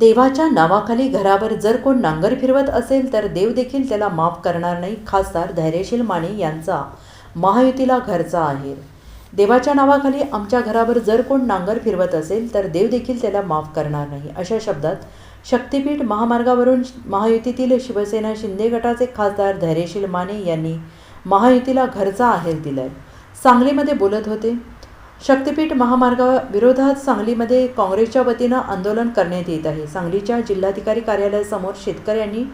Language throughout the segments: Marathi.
देवाच्या नावाखाली घरावर जर कोण नांगर फिरवत असेल तर देव देखील त्याला माफ करणार नाही खासदार धैर्यशील माने यांचा महायुतीला घरचा आहे. देवाच्या नावाखाली आमच्या घरावर जर कोण नांगर फिरवत असेल तर देव देखील त्याला माफ करणार नाही अशा शब्दात शक्तीपीठ महामार्गावरून महायुतीतील शिवसेना शिंदे गटाचे खासदार धैर्यशील माने यांनी महायुतीला घरचा आहेर दिलाय. सांगलीमध्ये बोलत होते शक्तिपीठ महामार्गाविरोधात सांगलीमध्ये काँग्रेसच्या वतीनं आंदोलन करण्यात येत आहे. सांगलीच्या जिल्हाधिकारी कार्यालयासमोर शेतकऱ्यांनी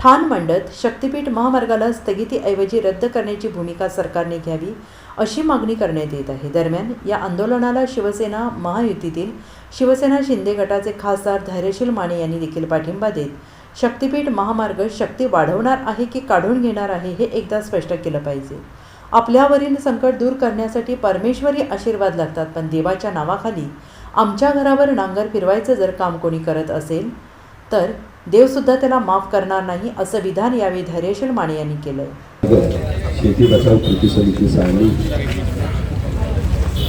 ठाण मांडत शक्तिपीठ महामार्गाला स्थगितीऐवजी रद्द करण्याची भूमिका सरकारने घ्यावी अशी मागणी करण्यात येत आहे. दरम्यान या आंदोलनाला शिवसेना महायुतीतील शिवसेना शिंदे गटाचे खासदार धैर्यशील माने यांनी देखील पाठिंबा देत शक्तिपीठ महामार्ग शक्ती वाढवणार आहे की काढून घेणार आहे हे एकदा स्पष्ट केलं पाहिजे. आपल्यावरील संकट दूर करण्यासाठी परमेश्वरी आशीर्वाद लागतात. पण देवाच्या नावाखाली आमच्या घरावर नांगर फिरवायचं जर काम कोणी करत असेल तर देवसुद्धा त्याला माफ करणार नाही असं विधान यावेळी धैर्यशील माने यांनी केलंय. शेती बचाव कृती समिती सांगली.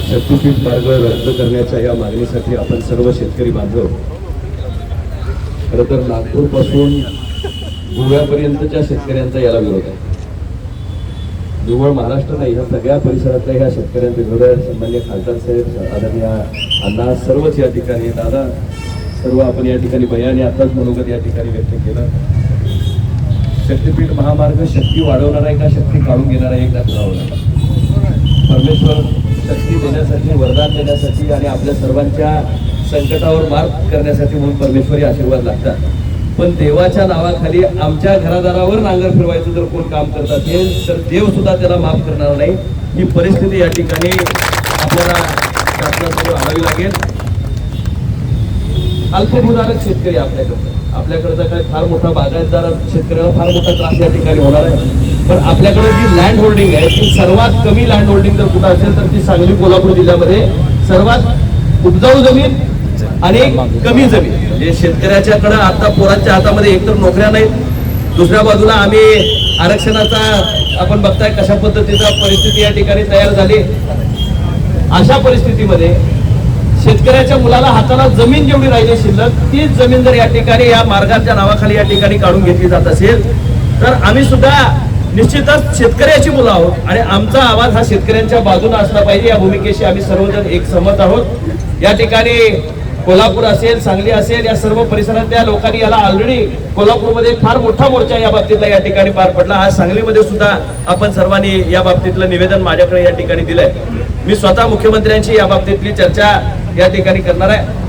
शक्तीपीठ मार्ग रद्द करण्याच्या या मागणीसाठी आपण सर्व शेतकरी बांधव खरं तर नागपूरपासून गोव्यापर्यंतच्या शेतकऱ्यांचा याला विरोध आहे. निव्वळ महाराष्ट्र नाही ह्या सगळ्या परिसरातल्या ह्या शेतकऱ्यांचे विरोध सन्मान्य खासदार साहेब आदरणीय अण्णा सर्वच या ठिकाणी दादा सर्व आपण या ठिकाणी बयाने आताच मनोगत या ठिकाणी व्यक्त केलं. शक्तीपीठ महामार्ग शक्ती वाढवणार आहे का शक्ती काढून घेणार आहे एकदा ठरावं परमेश्वर शक्ती देण्यासाठी वरदान देण्यासाठी आणि आपल्या सर्वांच्या संकटावर मार्ग करण्यासाठी म्हणून परमेश्वरी आशीर्वाद लागतात. पण देवाच्या नावाखाली आमच्या घरादारावर नांगर फिरवायचं जर कोण काम करत असेल तर देव सुद्धा त्याला माफ करणार नाही. ही परिस्थिती या ठिकाणी आपल्याला शासनासमोर आणावी लागेल. अल्पभूधारक शेतकरी आपल्याकडे. आपल्याकडचा काय फार मोठा बागायतदार शेतकऱ्याला फार मोठा त्रास या ठिकाणी होणार आहे. पण आपल्याकडे जी लँड होल्डिंग आहे ती सर्वात कमी लँड होल्डिंग जर कुठं असेल तर ती सांगली कोल्हापूर जिल्ह्यामध्ये सर्वात उपजाऊ जमीन आणि कमी जमीन. म्हणजे शेतकऱ्याच्याकडे आता पोरांच्या हातामध्ये एकतर नोकऱ्या नाहीत. दुसऱ्या बाजूला आम्ही आरक्षणाचा आपण बघताय कशा पद्धतीचा परिस्थिती या ठिकाणी तयार झाली. अशा परिस्थितीमध्ये शेतकऱ्याच्या मुलाला हाताला जमीन जेवढी राहिली शिल्लक तीच जमीन जर या ठिकाणी या मार्गाच्या नावाखाली या ठिकाणी काढून घेतली जात असेल तर आम्ही सुद्धा निश्चितच शेतकऱ्याची मुलं आहोत आणि आमचा आवाज हा शेतकऱ्यांच्या बाजूने असला पाहिजे. या भूमिकेशी आम्ही सर्वजण एक सहमत आहोत. या ठिकाणी कोल्हापूर असेल सांगली असेल या सर्व परिसरातल्या लोकांनी याला ऑलरेडी कोल्हापूरमध्ये फार मोठा मोर्चा या बाबतीतला या ठिकाणी पार पडला. आज सांगलीमध्ये सुद्धा आपण सर्वांनी या बाबतीतलं निवेदन माझ्याकडे या ठिकाणी दिलंय. मी स्वतः मुख्यमंत्र्यांची या बाबतीतली चर्चा या ठिकाणी करणार आहे.